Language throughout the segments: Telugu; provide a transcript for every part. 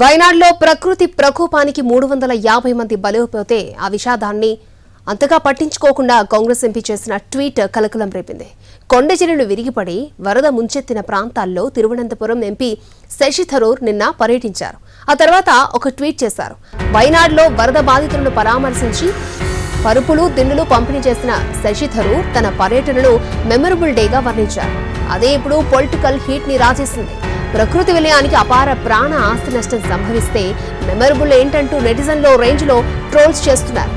వైనాడులో ప్రకృతి ప్రకోపానికి మూడు వందల యాభై మంది బలైపోతే ఆ విషాదాన్ని అంతగా పట్టించుకోకుండా కాంగ్రెస్ ఎంపీ చేసిన ట్వీట్ కలకలం రేపింది. కొండ విరిగిపడి వరద ముంచెత్తిన ప్రాంతాల్లో తిరువనంతపురం ఎంపీ శశి థరూర్ నిన్న పర్యటించారు. ఆ తర్వాత ఒక ట్వీట్ చేశారు. వైనాడులో వరద బాధితులను పరామర్శించి పరుపులు దిండులు పంపిణీ చేసిన శశి థరూర్ తన పర్యటనను మెమరబుల్ డేగా వర్ణించారు. అదే ఇప్పుడు పొలిటికల్ హీట్ని రాజేసింది. ప్రకృతి విలయానికి అపార ప్రాణ ఆస్తి నష్టం సంభవిస్తే మెమరబుల్ ఏంటంటూ నెటిజన్లో రేంజ్లో ట్రోల్స్ చేస్తున్నారు.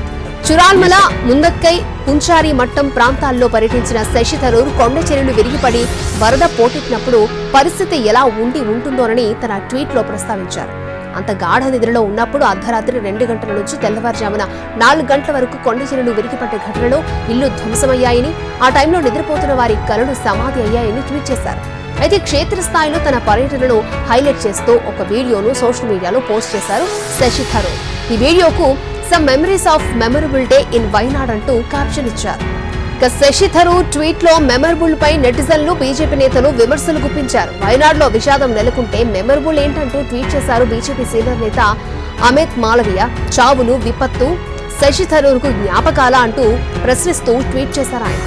చురాల్మల ముందక్కై పుంచారి మట్టం ప్రాంతాల్లో పర్యటించిన శశి థరూర్ కొండ చర్యలు విరిగిపడి వరద పోటెట్టినప్పుడు పరిస్థితి ఎలా ఉండి ఉంటుందోనని తన ట్వీట్లో ప్రస్తావించారు. అంత గాఢ నిద్రలో ఉన్నప్పుడు అర్ధరాత్రి రెండు గంటల నుంచి తెల్లవారుజామున నాలుగు గంటల వరకు కొండ చెరువులు విరిగిపడ్డ ఘటనలో ఇల్లు ధ్వంసమయ్యాయని ఆ టైంలో నిద్రపోతున్న వారి కలలు సమాధి అయ్యాయని ట్వీట్ చేశారు. అయితే క్షేత్రస్థాయిలో తన పర్యటనను హైలైట్ చేస్తూ ఒక వీడియోను సోషల్ మీడియాలో పోస్ట్ చేశారు శశి థరూర్ ఈ వీడియోకు some memories of memorable day in Wayanad అంటూ క్యాప్షన్ ఇచ్చారు. ఇక శశి థరూర్ ట్వీట్లో మెమరబుల్ పై నెటిజన్లు బీజేపీ నేతలు విమర్శలు గుప్పించారు. వయనాడులో విషాదం నెలకొంటే మెమరబుల్ ఏంటంటూ ట్వీట్ చేశారు బీజేపీ సీనియర్ నేత అమిత్ మాలవీయ. చావులు విపత్తు శశి థరూర్కు జ్ఞాపకాల అంటూ ప్రశ్నిస్తూ ట్వీట్ చేశారు ఆయన.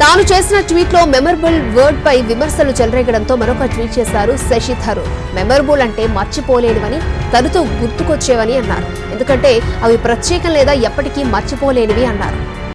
తాను చేసిన ట్వీట్లో మెమరబుల్ వర్డ్ పై విమర్శలు చెలరేగడంతో మరొక ట్వీట్ చేశారు శశి థరూర్ మెమరబుల్ అంటే మర్చిపోలేనివని తనతో గుర్తుకొచ్చేవని అన్నారు. ఎందుకంటే అవి ప్రత్యేకం లేదా ఎప్పటికీ మర్చిపోలేనివి అన్నారు.